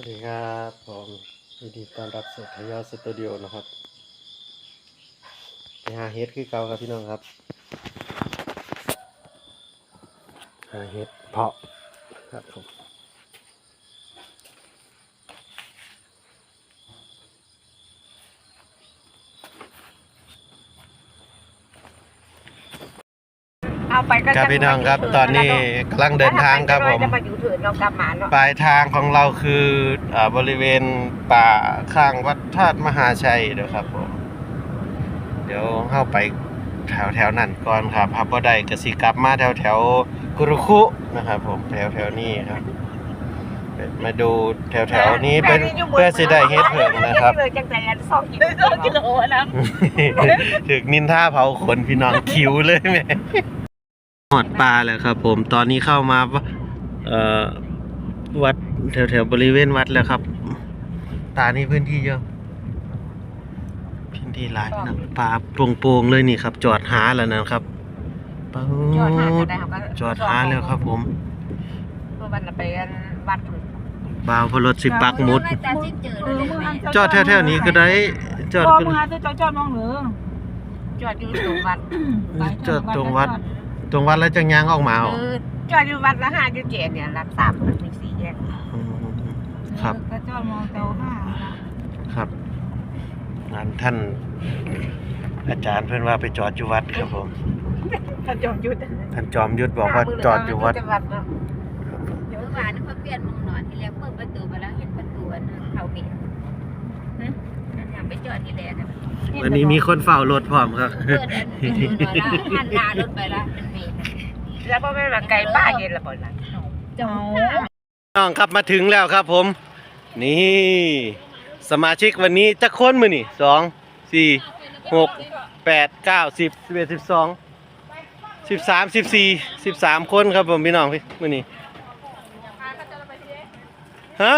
วัสดีครับผมยินดีต้อนรับสู่ทยอสตูดิโอนะครับไปหาเฮ็ดคือเก่าครับพี่น้องครับหาเฮ็ดเพาะครับผม เอาไปก็ครับพี่น้องครับ ตอนนี้กำลังเดินทางครับผม จะมาอยู่เถิดเรากลับมาเนาะปลายทางของเราคืออ่าบริเวณป่าข้างวัดธาตุมหาชัยเด้อครับผม เดี๋ยวเข้าไปแถวแถวๆนั้นก่อนครับพับบ่ได้กสิกลับมาแถวแถวๆกุรุคุนะครับผมแถวแถวๆนี้ครับ มาดูแถวแถวๆนี้เป็นเพื่อสิได้เฮ็ดเผิงนะครับเลยจังใจอันสองกิโลสองกิโลนะ ถึกนินท่าเผาขนพี่น้องคิวเลยแม่ หอดปลาแล้วครับ ผมตอนนี้เข้ามาเอ่อวัดแถวแถวๆบริเวณวัดแล้วครับ ตานี่พื้นที่เยอะพื้นที่หลายนะปลาโปร่งๆเลยนี่ครับ จอดหาแล้วนะครับป๊าจอดหาดกันได้ครับจอดหาแล้วครับ ผมเมื่อวันน่ะไปกันวัดบ่าวพลรถสิปักหมุดแต่ที่เจอเลยแม่จอดแถวๆนี้ก็ได้ จอดจอดก็มึงหาจะจอดจอดมองเหนือจอดอยู่ตรงวัดจอดตรงวัด ตรงวัดแล้วจังยางออกมาเหรอคือจอดอยู่วัดละห้าจุดเจ็ดเนี่ยรับสามถึงสี่แยกอืมครับ ก็จอดมองเตาห้าครับงานท่าน อาจารย์เพื่อนว่าไปจอดอยู่วัดครับผม ถ้าจอดอยู่ท่านจอมยุทธบอกว่าจอดอยู่วัดเนาะเดี๋ยววานเขาเปลี่ยนมุมนอนที่แรกเปิดประตูไปแล้วเห็นประตูอันนั้นเขาปิดนั่นอยาก ไปจอดที่แรกนะวันนี้มีคนเฝ้ารถพร้อมครับเปิดอันประตูนอนแล้วหันหน้ารถไปแล้วเป็นเมตรแล้วก็ไม่มาไกลป้าเย็นละบ่ล่ะเจ้าน้องครับมาถึงแล้วครับผม นี่ สมาชิกวันนี้จะค้นมือนี่สองสี่หกแปดเก้าสิบสิบเอ็ดสิบสองสิบสามสิบสี่สิบสามคนครับผมพี่น้องพี่มือนี้ฮะ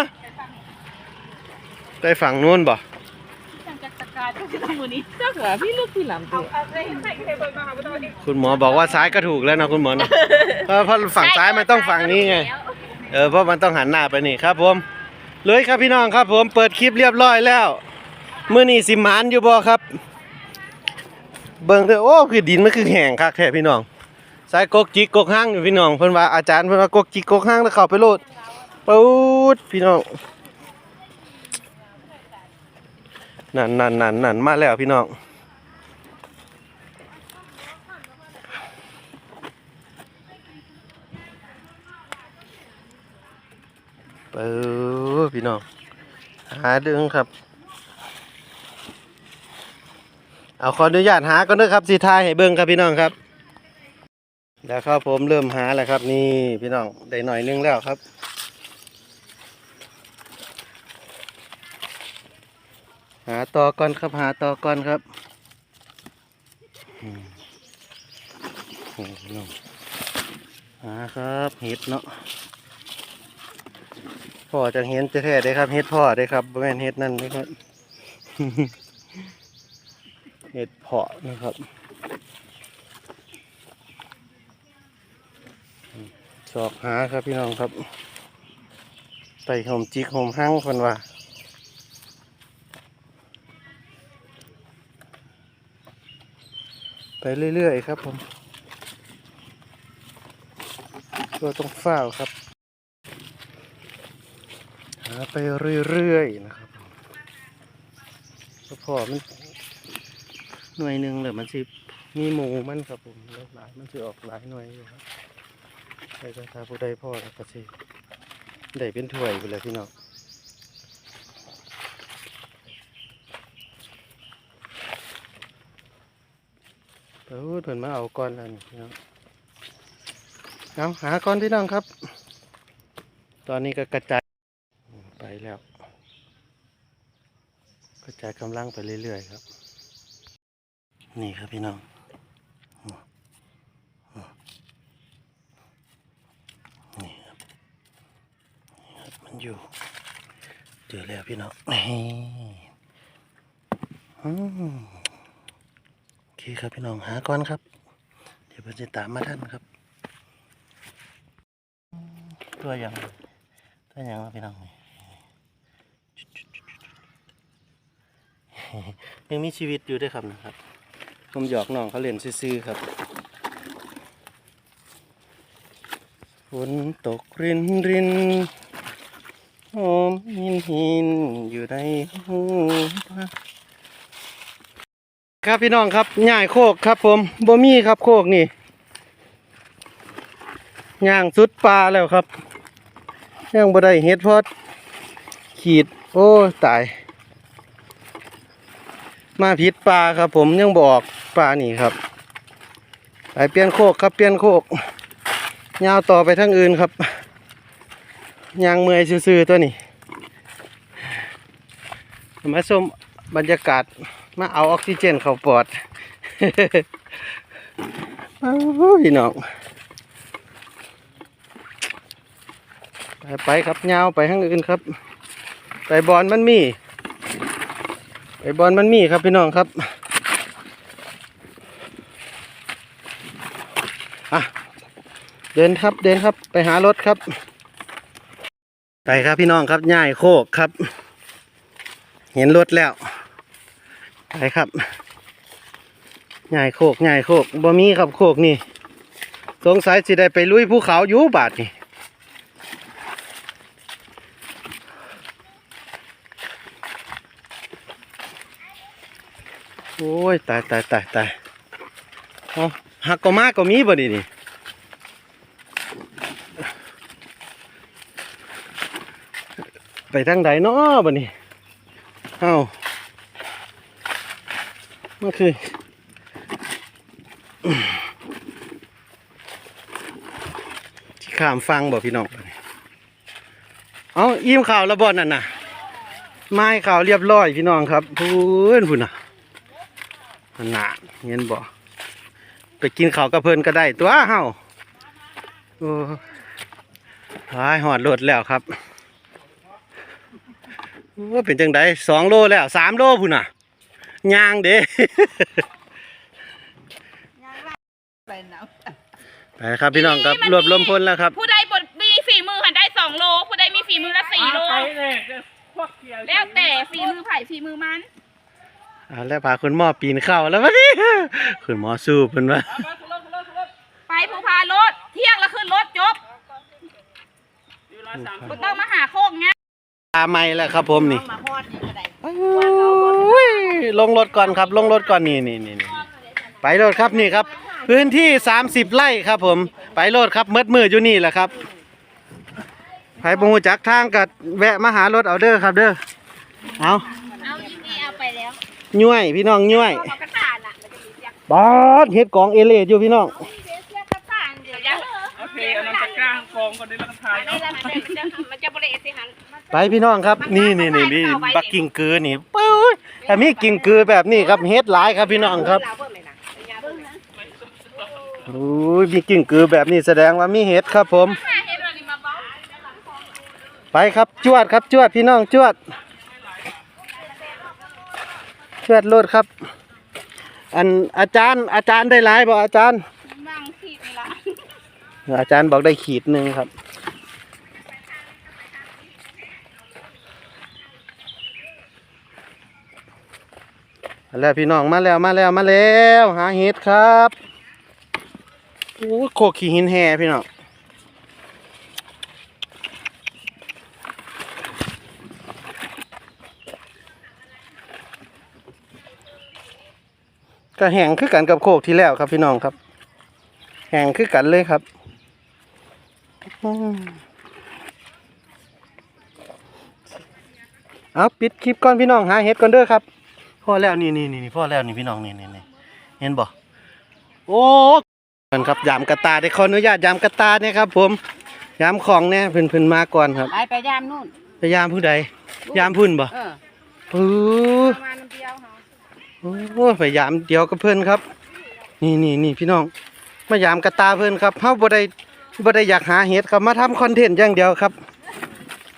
ไปฝั่งนู้นบ่ คุณหมอบอกว่าซ้ายก็ถูกแล้วนะคุณหมอนะเพราะเพราะฝั่งซ้ายมันต้องฝั่งนี้ไง เออเพราะมันต้องหันหน้าไปนี่ครับผมเลยครับพี่น้องครับผมเปิดคลิปเรียบร้อยแล้วมื้อนี้สิหมานอยู่บ่ครับ เบิ่งเด้อโอ้คือดินมันคือแห้งคักแท้พี่น้องสายกกจิกกกห้างอยู่พี่น้องเพิ่นว่าอาจารย์เพิ่นว่ากกจิกกกห้างแล้วเข้าไปโลดปุ๊ดพี่น้อง นั่นนั่นนั่นนั่นมาแล้วพี่น้องปุ๊ดพี่น้อง หาดึงครับ เอาขออนุญาตหาก่อนเด้อครับสิทายให้เบิ่งครับพี่น้องครับแล้วครับผมเริ่มหาแล้วครับนี่พี่น้องได้หน่อยนึงแล้วครับาต่อก่อนครับหาต่อก่อนครับโอ้น้องหาครับเห็ดเนาะพ่อจะเห็นจะแท้ได้ครับเห็ดพ่อได้ครับแม่นเห็ดนั่นนะครับเห็ดเพาะนะครับสอบหาครับพี่น้องครับไต่หอมจิกหอมหั่งคนว่า ไปเรื่อยๆครับผมตัวต้องเฝ้าครับหาไปเรื่อยๆนะครับพอมันหน่วยหนึ่งเลยมันสิมีหมูมันครับผมหลายมันสิออกหลายหน่วยอยู่ครับแต่ก็ถ้าผู้ใดพ่อแล้วก็สิได้เป็นถ้วยไปเลยพี่น้อง เออเพิ่นมาเอาก้อนแล้วนี่พี่น้องเอาหาก้อนพี่น้องครับ ตอนนี้ก็กระจายไปแล้ว กระจายกำลังไปเรื่อยๆครับ นี่ครับพี่น้องนี่ครับนี่ครับมันอยู่เจอแล้วพี่น้องนี่อืม เคครับพี่น้องหาก่อนครับ เดี๋ยวผมจะตามมาท่านครับ ตัวอย่างตัวอย่างพี่น้องยังมีชีวิตอยู่ด้วยครับนะครับผมหยอกน้องเขาเล่นซื่อครับฝนตกรินรินหอมหินหินอยู่ในหู ครับพี่น้องครับย่ายโคกครับ ผมบ่มีครับโคกนี่ย่างสุดปลาแล้วครับย่างบ่ได้เฮ็ดพอดขีด โอ้ตาย มาผิดปลาครับ ผมยังบอกปลานี่ครับไปเปลี่ยนโคกครับเปลี่ยนโคกยาวต่อไปทางอื่นครับยางเมื่อยซื่อๆตัวนี้มาชมบรรยากาศ มาเอาออกซิเจนเข้าปอดโอ้ยพี่น้องไปไปครับยาวไปทางอื่นครับไปบอลมันมีไปบอลมันมีครับพี่น้องครับอะเดินครับเดินครับไปหารถครับ ไปครับพี่น้องครับย่ายโคกครับ เห็นรถแล้ว ไปครับย่ายโคกย่ายโคกบ่มีครับโคกนี่ สงสัยสิได้ไปลุยภูเขาอยู่บาทนี่โอ้ย ตายตายตายตายเอาหักก็มากก็มีบ่นี่นี่ไปทางใดเนาะบ่นี่เอ้า มันคือที่ขามฟังบ่พี่น้องเอาอิ่มข่าวแล้วบ่นั่นน่ะ ไม้ข่าวเรียบร้อยพี่น้องครับพูนพูนน่ะนั่นน่ะเห็นบ่ไปกินข้าวกับเพิ่นก็ได้ตัวเฮาโอ้หายหอดรถแล้วครับว่าเป็นจังไดสองโลแล้วสามโลพุ่นน่ะ ยางเด้ไปเนาะไปครับพี่น้องครับรวบรวมพลแล้วครับ ผู้ใดบดมีฝีมือหันได้สองโล ผู้ใดมีฝีมือละสี่โล ไปเลยเดี๋ยวพวกเกี่ยวแล้วแต่ฝีมือไผ่ฝีมือมันอ่าแล้วพาคุณหมอปีนเข้าแล้ววะนี่คุณหมอสู้เพิ่นว่ามาขึ้นรถขึ้นรถขึ้นรถไปภูพารถเที่ยงแล้วขึ้นรถจบอยู่ร้อยสามสิบ่บต้องมาหาโคกเงี้ยตาไม่แล้วครับผมนี่มาฮอดนี่ก็ได้โอ้ย ลงรถก่อนครับ ลงรถก่อนนี่นี่นี่นี่ไปรถครับนี่ครับ พื้นที่ 30 ไร่ครับ ผม ไปรถครับเมดมืออยู่นี่แหละครับไผบงูจักทางกัแวะมาหารถเอาเด้อครับ เด้อเอาเอาอีนี่เอาไปแล้วย่วยพี่น้องย่วยเอากระถานอะมันจะมีเสียงบอสเฮ็ดกองเอเลดอยู่พี่น้อง องก่อนได้แล้วกันถ่ายได้เนาะแล้วมันจะมันจะบริเอสิหันไปพี่น้องครับ นี่นี่นี่นี่บักกิ่งกือนี่ปื้ยแต่มีกิ่งกือแบบนี้ครับเฮ็ดหลายครับพี่น้องครับเราเบิ่งเลยนะยาเบิ่งนะโอ้ยมีกิ่งกือแบบนี้แสดงว่ามีเห็ดครับ ผมหาเฮ็ดอะไรมาบ้างไปครับจวดครับจวดพี่น้องจวดจวดรถครับ อันอาจารย์อาจารย์ได้หลายบ่อาจารย์บางทีนี่ละอาจารย์บอกได้ขีดหนึ่งครับ มาแล้วพี่น้องมาแล้วมาแล้วมาแล้วหาเห็ดครับโอ้โคกขี้หินแห่พี่น้องก็แห้งคือกันกับโคกที่แล้วครับพี่น้องครับแห้งคือกันเลยครับเอาปิดคลิปก่อนพี่น้องหาเห็ดก่อนเด้อครับ พอแล้วนี่นี่นี่พอแล้วนี่พี่น้องนี่นี่นี่เห็นบ่โอ้กันครับยามกระตาได้ขออนุญาตยามกระตาเนี่ยครับ ผมยามของเนี่ยเพิ่นเพิ่นมาก่อนครับไปไปยามนู่นพยายามผู้ใดยามพุ่นบ่เออปื้อประมาณน้ำเดียวเฮาโอ้พยายามเดียวกับเพิ่นครับ นี่นี่นี่พี่น้องมายามกระตาเพิ่นครับเฮาบ่ได้บ่ได้อยากหาเห็ดครับมาทำคอนเทนต์อย่างเดียวครับ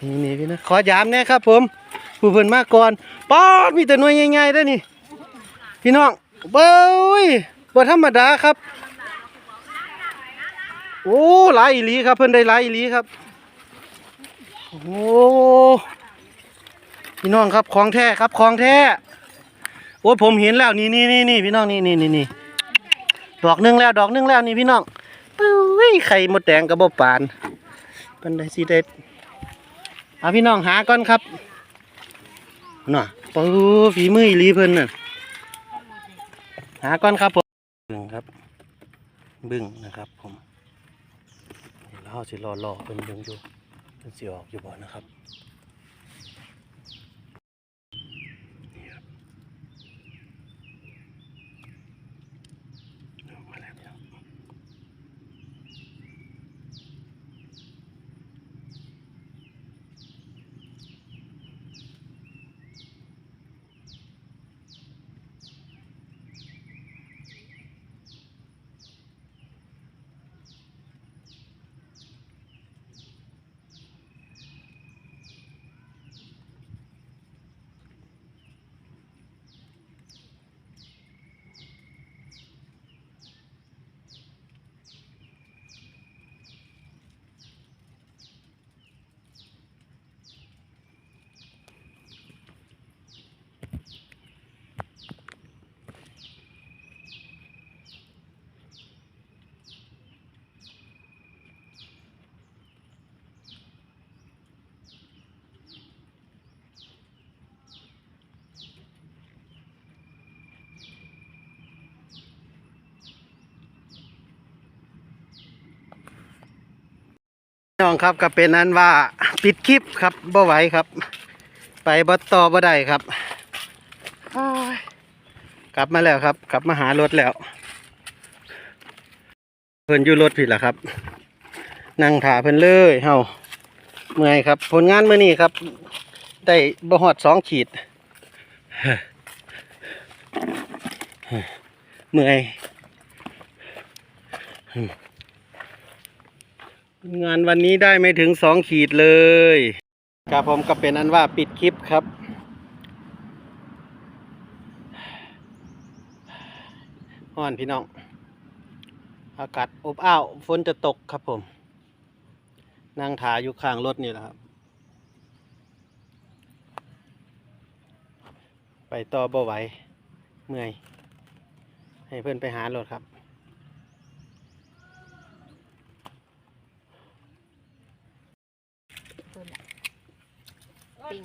นี่นี่พี่นะขอยามแน่ครับ ผม ผู้เพิ่นมาก่อนป๊อดมีแต่หน่วยใหญ่ๆเด้อนี่ พี่น้องเบ้ยบ่ธรรมดาครับ โอ้หลายอีหลีครับ เพิ่นได้หลายอีหลีครับ โอ้พี่น้องครับของแท้ครับของแท้โอ้ผมเห็นแล้วนี่นี่นี่นี่พี่น้องนี่นี่นี่นี่ดอกหนึงแล้วดอกหนึงแล้วนี่พี่น้องปุ้ยไข่มดแดงกับบ่ปานเป็นได้สิเด็ดเอาพี่น้องหาก่อนครับ น่ะปูฝีมืออีหลีเพิ่นน่ะหาก้อนครับผมบึ่งครับบึ้งนะครับผมเดี๋ยวเราสิรอรอเป็นยังอยู่เป็นสิออกอยู่บ่นะครับ น้องครับก็เป็นนั้นว่าปิดคลิปครับบ่ไหวครับ ไปบ่ต่อบ่ได้ครับ กลับมาแล้วครับกลับมาหารถแล้ว เพิ่นอยู่รถผิดละครับ นั่งถ่าเพิ่นเลยเฮาเมื่อยครับ ผลงานเมื้อนี้ครับ ได้บ่ฮอดสองขีดเมื่อย งานวันนี้ได้ไม่ถึงสองขีดเลยครับผมก็เป็นอันว่าปิดคลิปครับ ห่อนพี่น้อง อากาศอบอ้าวฝนจะตกครับผม นั่งถาอยู่ข้างรถนี่แหละครับ ไปต่อบ่ไหวเมื่อย ให้เพื่อนไปหารถครับ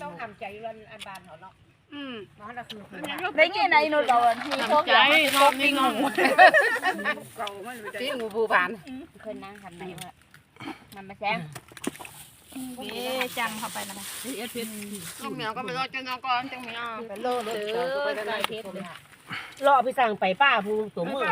ต้องทำใจรันอันบานเหรอเนาะอืมเนาะนั่นคือคือ ได้ไงในโนดอนมีพวกใจรอบนี้งงเก่าไม่รู้ใจที่งูบูบานเคยนั่งคันไหนวะมันมาแซงนี่จังเข้าไปแล้วนะเอฟเอฟต้องเหนียวก็ไปรอจังก่อนจังเหนียวไปโลดเอเลยอใส่เพชรเลยรอพี่สั่งไปป้าผู้ตัวมือ